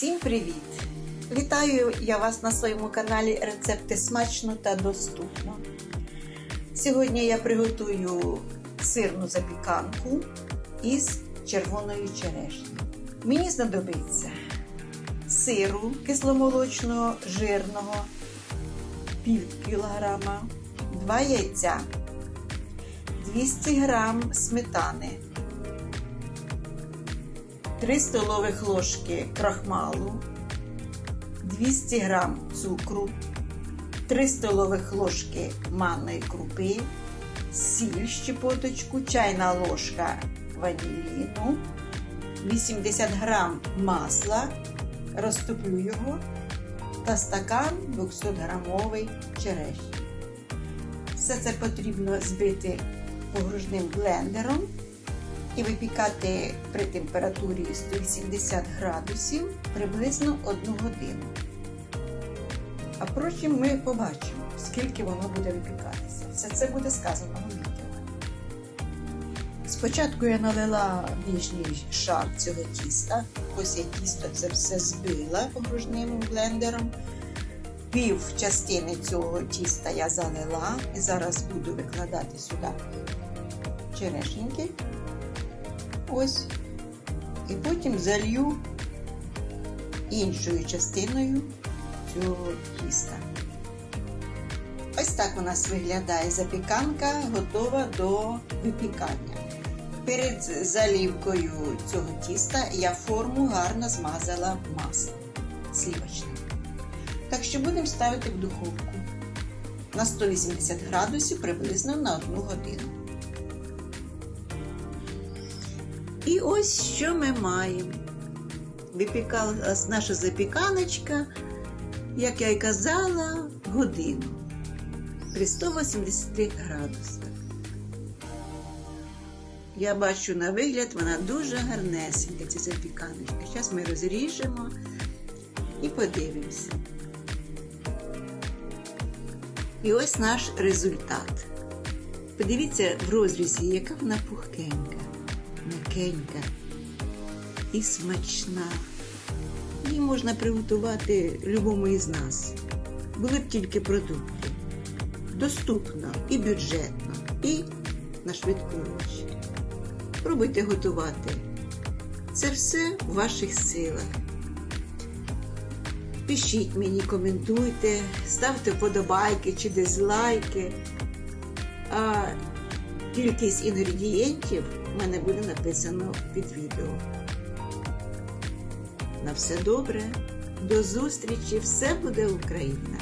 Всім привіт! Вітаю я вас на своєму каналі Рецепти смачно та доступно. Сьогодні я приготую сирну запіканку із червоною черешні. Мені знадобиться сиру кисломолочного, жирного, пів кілограма, 2 яйця, 200 грам сметани. 3 столових ложки крахмалу, 200 г цукру, 3 столових ложки манної крупи, сіль щепоточку, чайна ложка ваніліну, 80 г масла, розтоплю його та стакан 200 грамовий черешні. Все це потрібно збити погружним блендером і випікати при температурі 180 градусів приблизно 1 годину. А потім ми побачимо, скільки воно буде випікатися. Все це буде сказано у відео. Спочатку я налила нижній шар цього тіста. Ось я тісто це все збила погружним блендером. Пів частини цього тіста я залила і зараз буду викладати сюди черешеньки. Ось. І потім залью іншою частиною цього тіста. Ось так у нас виглядає запіканка, готова до випікання. Перед залівкою цього тіста я форму гарно змазала маслом сливочним. Так що будемо ставити в духовку на 180 градусів приблизно на 1 годину. І ось що ми маємо. Випікалась наша запіканочка, як я й казала, годину при 180 градусах. Я бачу на вигляд, вона дуже гарнесенька, ця запіканочка. Зараз ми розріжемо і подивимося. І ось наш результат. Подивіться в розрізі, яка вона пухкенька м'якенька і смачна. Її можна приготувати любому із нас. Були б тільки продукти. Доступно і бюджетно, і на швидку річ. Пробуйте готувати. Це все в ваших силах. Пишіть мені, коментуйте, ставте вподобайки чи дизлайки. Кількість інгредієнтів в мене буде написано під відео. На все добре, до зустрічі! Все буде Україна!